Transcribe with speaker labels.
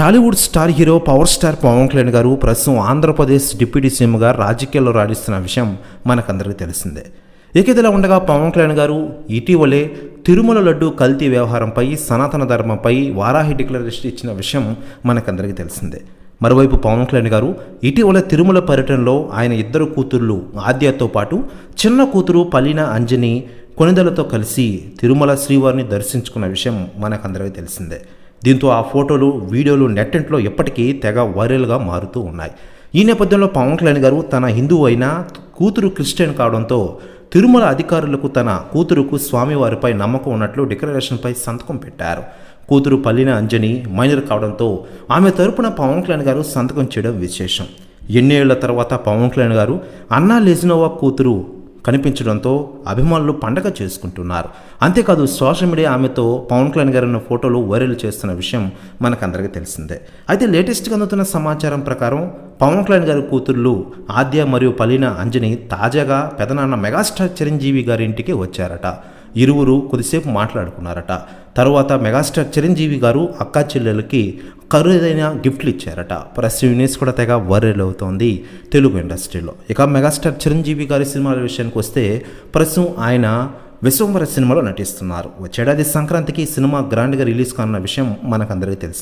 Speaker 1: Tollywood star hero power star Pawan Kalyan garu ప్రస్తుతం Andhra Pradesh deputy సీఎంగా రాజకీయాల్లో రాణిస్తున్న విషయం మనకందరికీ తెలిసిందే. ఇక ఇదిలా ఉండగా పవన్ కళ్యాణ్ గారు ఇటీవలే తిరుమల లడ్డు కల్తీ వ్యవహారంపై సనాతన ధర్మంపై వారాహి డిక్లరేషన్ ఇచ్చిన విషయం మనకందరికీ తెలిసిందే. మరోవైపు పవన్ కళ్యాణ్ గారు ఇటీవల తిరుమల పర్యటనలో ఆయన ఇద్దరు కూతుర్లు ఆద్యతో పాటు చిన్న కూతురు పల్లిన అంజని కొనిదలతో కలిసి తిరుమల శ్రీవారిని దర్శించుకున్న విషయం మనకందరికీ తెలిసిందే. దీంతో ఆ ఫోటోలు వీడియోలు నెట్టెంట్లో ఎప్పటికీ తెగ వైరల్గా మారుతూ ఉన్నాయి. ఈ నేపథ్యంలో పవన్ కళ్యాణ్ గారు తన హిందువు అయినా కూతురు క్రిస్టియన్ కావడంతో తిరుమల అధికారులకు తన కూతురుకు స్వామివారిపై నమ్మకం ఉన్నట్లు డిక్లరేషన్పై సంతకం పెట్టారు. కూతురు పల్లిన అంజని మైనర్ కావడంతో ఆమె తరపున పవన్ కళ్యాణ్ గారు సంతకం చేయడం విశేషం. ఎన్నేళ్ళ తర్వాత పవన్ కళ్యాణ్ గారు అన్నా లెజినోవా కూతురు కనిపించడంతో అభిమానులు పండగ చేసుకుంటున్నారు. అంతేకాదు సోషల్ మీడియా ఆమెతో పవన్ కళ్యాణ్ గారి ఉన్న ఫోటోలు వైరల్ చేస్తున్న విషయం మనకందరికీ తెలిసిందే. అయితే లేటెస్ట్గా అందుతున్న సమాచారం ప్రకారం పవన్ కళ్యాణ్ గారి కూతుర్లు ఆద్య మరియు పలీన అంజని తాజాగా పెదనాన్న మెగాస్టార్ చిరంజీవి గారి ఇంటికి వచ్చారట. ఇరువురు కొద్దిసేపు మాట్లాడుకున్నారట. తరువాత మెగాస్టార్ చిరంజీవి గారు అక్కా చెల్లెలకి ఖరీదైన గిఫ్ట్లు ఇచ్చారట. ప్రెస్ యూనిట్స్ కూడా తెగ వైరల్ అవుతోంది తెలుగు ఇండస్ట్రీలో. ఇక మెగాస్టార్ చిరంజీవి గారి సినిమాల విషయానికి వస్తే ప్రస్తుతం ఆయన విశ్వంబర సినిమాలో నటిస్తున్నారు. వచ్చేడాది సంక్రాంతికి సినిమా గ్రాండ్గా రిలీజ్ కానున్న విషయం మనకందరికీ తెలిసింది.